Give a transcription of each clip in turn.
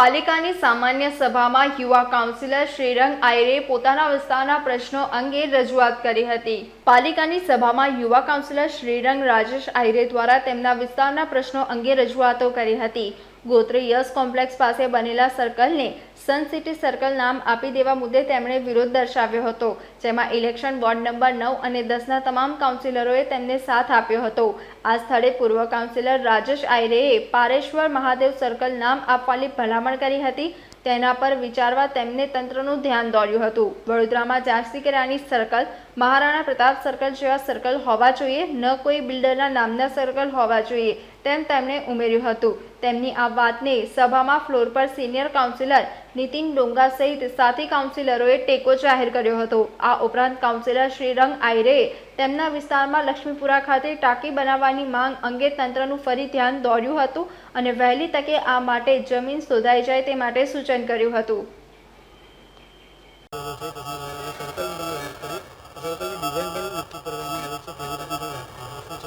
પાલિકાની સામાન્ય સભામાં યુવા કાઉન્સિલર શ્રીરંગ આયરે પોતાના વિસ્તારના પ્રશ્નો અંગે રજૂઆત કરી હતી. પાલિકાની સભામાં યુવા કાઉન્સિલર શ્રીરંગ રાજેશ આયરે દ્વારા તેમના વિસ્તારના પ્રશ્નો અંગે રજૂઆતો કરી હતી. ગોત્રી યસ કોમ્પ્લેક્સ પાસે બનેલા સર્કલને સન સિટી સર્કલ નામ આપી દેવા મુદ્દે તેમણે વિરોધ દર્શાવ્યો હતો, જેમાં ઇલેક્શન વોર્ડ નંબર નવ અને દસના તમામ કાઉન્સિલરોએ તેમને સાથ આપ્યો હતો. આ સ્થળે પૂર્વ કાઉન્સિલર રાજેશ આયરેએ પારેશ્વર મહાદેવ સર્કલ નામ આપવાની ભલામણ કરી હતી તેના પર વિચારવા તેમને તંત્રનું ધ્યાન દોર્યું હતું. વડોદરામાં ઝાંસી કે રાણી સર્કલ, મહારાણા પ્રતાપ સર્કલ જેવા સર્કલ હોવા જોઈએ, ન કોઈ બિલ્ડરના નામના સર્કલ હોવા જોઈએ તેમ તેમણે ઉમેર્યું હતું. તેમની આ વાતને સભામાં ફ્લોર પર સિનિયર કાઉન્સિલર નીતિન ડોંગા સહિત સાથી કાઉન્સિલરોએ ટેકો જાહેર કર્યો હતો. આ ઉપરાંત કાઉન્સિલર શ્રીરંગ આયરેએ તેમના વિસ્તારમાં લક્ષ્મીપુરા ખાતે ટાંકી બનાવવાની માંગ અંગે તંત્રનું ફરી ધ્યાન દોર્યું હતું અને વહેલી તકે આ માટે જમીન શોધાઈ જાય તે માટે સૂચન કર્યું હતું.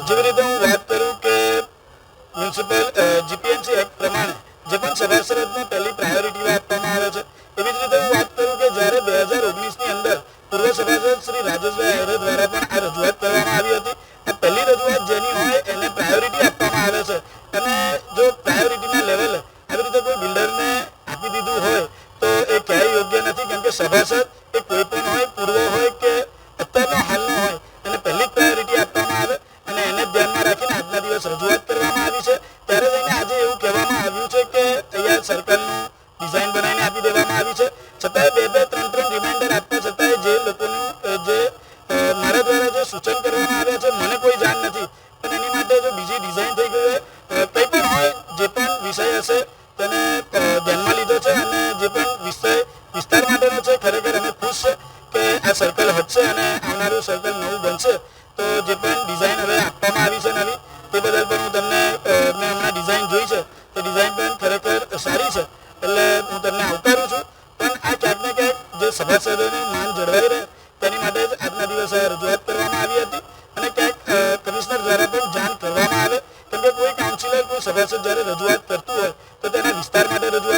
જેવી રીતે હું વાત કરું કે મ્યુનિસિપલ જીપીએમસી એક્ટ પ્રમાણે જે પણ સભાસદને પહેલી કે સભાસદ એ કોઈ પણ હોય, પૂર્વ હોય કે અત્યારનો હાલનો હોય, એને પહેલી પ્રાયોરિટી આપવામાં આવે અને એને ધ્યાનમાં રાખીને આજના દિવસ રજૂઆત કરવામાં આવી છે. ત્યારે જઈને આજે એવું કહેવામાં આવ્યું છે કે અહીંયા સર્કલનું ડિઝાઇન બનાવીને આપી દેવામાં આવી છે. છતાંય બે બે, ત્રણ ત્રણ રિમાઇન્ડર આપતા છતાંય જે લોકોનું જે મારા દ્વારા જે સૂચન કરવામાં આવ્યા છે, મને કોઈ જાણ નથી. પણ એની માટે જો બીજી ડિઝાઇન થઈ ગઈ હોય કંઈ પણ હોય, જે પણ વિષય હશે, તેને ધ્યાનમાં લીધો છે અને જે પણ વિષય વિસ્તાર માટેનો છે. ખરેખર અમે ખુશ છે કે આ સર્કલ હટશે અને આવનારું સર્કલ નવું બનશે. તો જે પણ ડિઝાઇન હવે આપવામાં આવી છે નવી, તે બદલ પણ હું તમને મેં હમણાં ડિઝાઇન જોઈ છે. તો ડિઝાઇન પણ ખરેખર સારી છે. એટલે હું તમને આવકારું છું. પણ આ ક્યાંક ને ક્યાંક જે સભાસદોની માન જળવાઈ રહે, તેની માટે જ આજના દિવસે રજૂઆત કરવામાં આવી હતી. અને ક્યાંક કમિશનર દ્વારા પણ જાણ કરવામાં આવે. કેમ કે કોઈ કાઉન્સિલર કોઈ સભાસદ જ્યારે રજૂઆત કરતું હોય, તો તેના વિસ્તાર માટે રજૂઆત